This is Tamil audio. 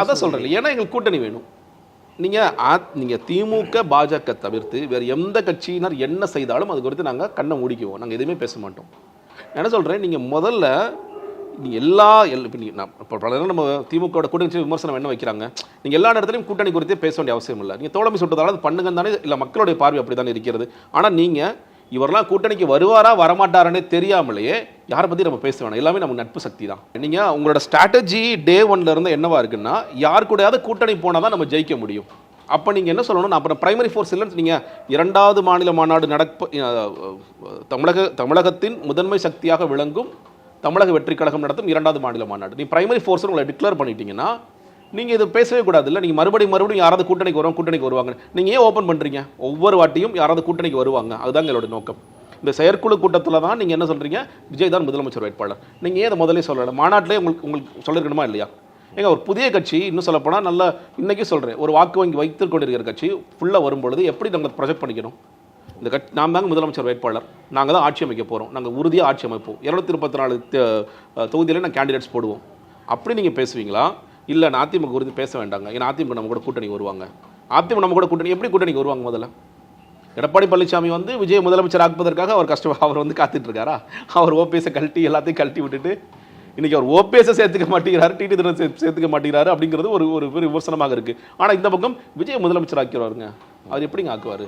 அதான் சொல்கிறேன் ஏன்னா எங்களுக்கு கூட்டணி வேணும். நீங்கள் நீங்கள் திமுக பாஜக தவிர்த்து வேறு எந்த கட்சியினர் என்ன செய்தாலும் அது குறித்து நாங்கள் கண்ணை மூடிக்குவோம். நாங்கள் எதுவுமே பேச மாட்டோம். என்ன சொல்கிறேன் நீங்கள் முதல்ல நீங்கள் எல்லா எல் இப்போ நீங்கள் நான் இப்போ பல நம்ம திமுகவோட கூட்டணி விமர்சனம் என்ன வைக்கிறாங்க? நீங்கள் எல்லா இடத்துலையும் கூட்டணி குறித்தே பேச வேண்டிய அவசியம் இல்லை. நீங்கள் தோழமை சுட்டதால அது பண்ணுங்க தானே இல்லை மக்களுடைய பார்வை அப்படி தானே இருக்கிறது. ஆனால் நீங்கள் இவரெல்லாம் கூட்டணிக்கு வருவாரா வரமாட்டாரனே தெரியாமலேயே யாரை பற்றி நம்ம பேச வேணாம்? எல்லாமே நம்ம நட்பு சக்தி தான். நீங்கள் உங்களோட ஸ்ட்ராட்டஜி டே ஒன்லேருந்து என்னவா இருக்குன்னா யார் கூடயாவது கூட்டணி போனால் தான் நம்ம ஜெயிக்க முடியும். அப்போ நீங்கள் என்ன சொல்லணும் அப்புறம் பிரைமரி ஃபோர்ஸ் இல்லைன்னு நீங்கள் இரண்டாவது மாநில மாநாடு நடப்ப தமிழக தமிழகத்தின் முதன்மை சக்தியாக விளங்கும் தமிழக வெற்றி கழகம் நடத்தும் இரண்டாவது மாநில மாநாடு. நீ பிரைமரி ஃபோர்ஸ் உங்களை டிக்ளேர் பண்ணிட்டீங்கன்னா நீங்கள் இது பேசவே கூடாது. இல்லை நீங்கள் மறுபடியும் மறுபடியும் யாராவது கூட்டணிக்கு வருவாங்க கூட்டணிக்கு வருவாங்க நீங்கள் ஏன் ஓப்பன் பண்ணுறீங்க ஒவ்வொரு வாட்டியும் யாராவது கூட்டணிக்கு வருவாங்க. அதுதான் எங்களோட நோக்கம். இந்த செயற்குழு கூட்டத்தில் தான் நீங்கள் என்ன சொல்கிறீங்க விஜய் தான் முதலமைச்சர் வேட்பாளர். நீங்கள் ஏன் அதை முதலே சொல்லலை? மாநாட்டிலே உங்களுக்கு உங்களுக்கு சொல்லியிருக்கணுமா இல்லையா? ஏங்க ஒரு புதிய கட்சி இன்னும் சொல்லப்போனால் நல்ல இன்றைக்கி சொல்கிறேன் ஒரு வாக்கு வங்கி வைத்து கொண்டிருக்கிற கட்சி ஃபுல்லாக வரும்பொழுது எப்படி நாங்கள் ப்ரொஜெக்ட் பண்ணிக்கணும்? இந்த கட்சி நாம் தாங்க முதலமைச்சர் வேட்பாளர். நாங்கள் தான் ஆட்சி அமைக்க போகிறோம் நாங்கள் உறுதியாக ஆட்சி அமைப்போம். இரநூத்தி முப்பத்தி நாலு தொகுதியில் நாங்கள் கேண்டிடேட்ஸ் போடுவோம். அப்படி நீங்கள் பேசுவீங்களா? இல்லை நான் அதிமுக குறித்து பேச வேண்டாங்க. ஏன்னா அதிமுக நம்ம கூட கூட்டணி வருவாங்க. அதிமுக நம்ம கூட கூட்டணி எப்படி கூட்டணிக்கு வருவாங்க முதல்ல? எடப்பாடி பழனிசாமி வந்து விஜய் முதலமைச்சர் ஆக்குவதற்காக அவர் கஷ்டம் அவர் வந்து காத்துட்ருக்காரா? அவர் ஓபிஎஸை கழட்டி எல்லாத்தையும் கழட்டி விட்டுட்டு இன்றைக்கி அவர் ஓபிஎஸை சேர்த்துக்க மாட்டேங்கிறாரு டிடி தினம் சேர்த்துக்க மாட்டேங்கிறாரு அப்படிங்கிறது ஒரு ஒரு பெரிய விமர்சனமாக இருக்குது ஆனால் இந்த பக்கம் விஜய் முதலமைச்சர் ஆக்கிடுவாருங்க. அவர் எப்படிங்க ஆக்குவார்?